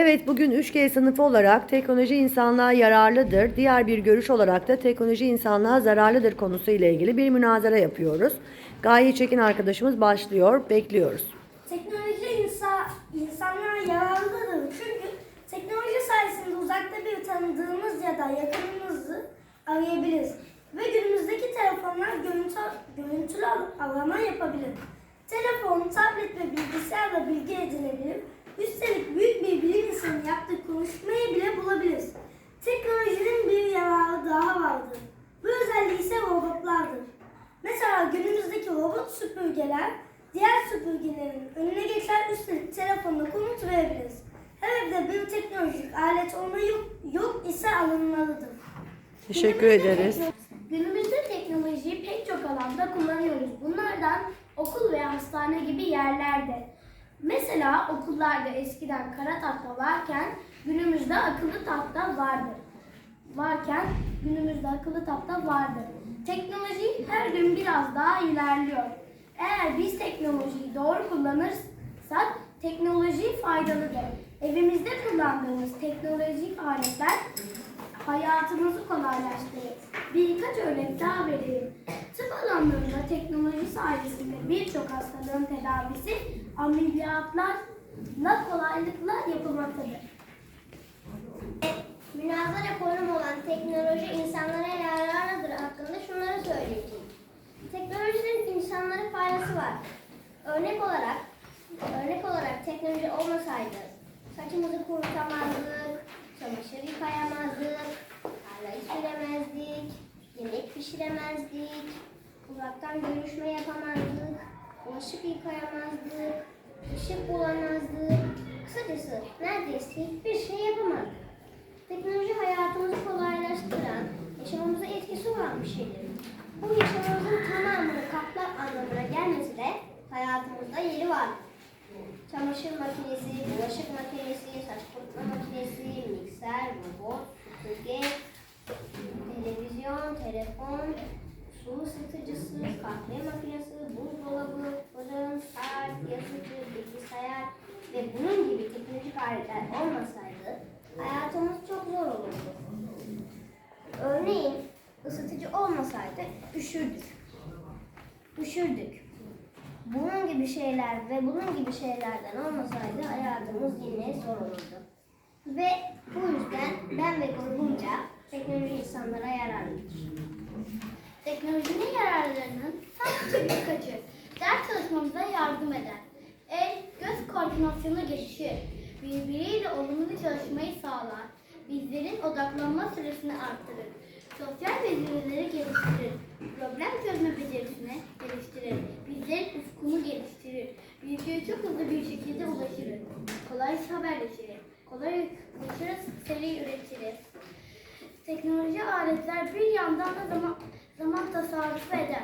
Evet bugün 3G sınıfı olarak teknoloji insanlığa yararlıdır. Diğer bir görüş olarak da teknoloji insanlığa zararlıdır konusu ile ilgili bir münazara yapıyoruz. Gaye Çekin arkadaşımız başlıyor. Bekliyoruz. Teknoloji insan, insanlara yararlıdır. Çünkü teknoloji sayesinde uzakta bir tanıdığımız ya da yakınımızı arayabiliriz. Ve günümüzdeki telefonlar görüntü, görüntülü ar- arama yapabilir. Telefon, tablet ve bilgisayarla bilgi edinebilir. Üstelik büyük bir bilim insanı yaptığı konuşmayı bile bulabiliriz. Teknolojinin bir yararı daha vardır. Bu özelliği ise robotlardır. Mesela günümüzdeki robot süpürgeler diğer süpürgelerin önüne geçer üstelik telefonla komut verebiliriz. Her evde bir teknolojik alet olma yok, yok ise alınmalıdır. Teşekkür ederiz. Günümüzde teknolojiyi pek çok alanda kullanıyoruz. Bunlardan okul veya hastane gibi yerlerde. Mesela okullarda eskiden kara tahta varken günümüzde akıllı tahta vardır. Varken günümüzde akıllı tahta vardır. Teknoloji her gün biraz daha ilerliyor. Eğer biz teknolojiyi doğru kullanırsak teknoloji faydalıdır. Evimizde kullandığımız teknolojik aletler hayatımızı kolaylaştırır. Birkaç örnek daha vereyim. Tıp alanlarında teknoloji sayesinde birçok hastalığın tedavisi ameliyatlarla kolaylıkla yapılmaktadır. Münazara konum olan teknoloji insanlara yararlıdır hakkında şunları söyleyeceğim. Teknolojinin insanlara faydası var. Örnek olarak, örnek olarak teknoloji olmasaydı saçımızı kurutamazdık, çamaşır yıkayamazdık, tarlayı süremezdik, yemek pişiremezdik, uzaktan görüşme yapamazdık, bulaşık yıkayamazdık, ışık bulamazdık. Kısacası neredeyse hiçbir şey yapamazdık. Teknoloji hayatımızı kolaylaştıran, yaşamamıza etkisi olan bir şeydir. Bu yaşamımızın tamamını kaplar anlamına gelmesi de hayatımızda yeri var. Çamaşır makinesi, bulaşık makinesi, saç kurutma makinesi, mikser, robot, süpürge, televizyon, telefon, su ısıtıcısı, kahve makinesi, buzdolabı, fırın, saat, yazıcı, bilgisayar ve bunun gibi teknolojik aletler olmasaydı hayatımız çok zor olurdu. Örneğin ısıtıcı olmasaydı üşürdük. Üşürdük. Bunun gibi şeyler ve bunun gibi şeylerden olmasaydı hayatımız yine zor olurdu. Ve bu yüzden ben ve grubumca teknoloji insanlara yararlıdır. Teknolojinin yararlarının sadece birkaçı. Ders çalışmamıza yardım eder. El, göz koordinasyonu gelişir. Birbiriyle olumlu çalışmayı sağlar. Bizlerin odaklanma süresini artırır. Sosyal becerileri geliştirir. Problem çözme becerisini geliştirir. Bizlerin ufkunu geliştirir. Bilgiye çok hızlı bir şekilde ulaşırız. Kolay haberleşiriz. Kolay ulaşırız, seri üretiriz. Teknoloji aletler bir yandan da zaman, zaman tasarrufu eder.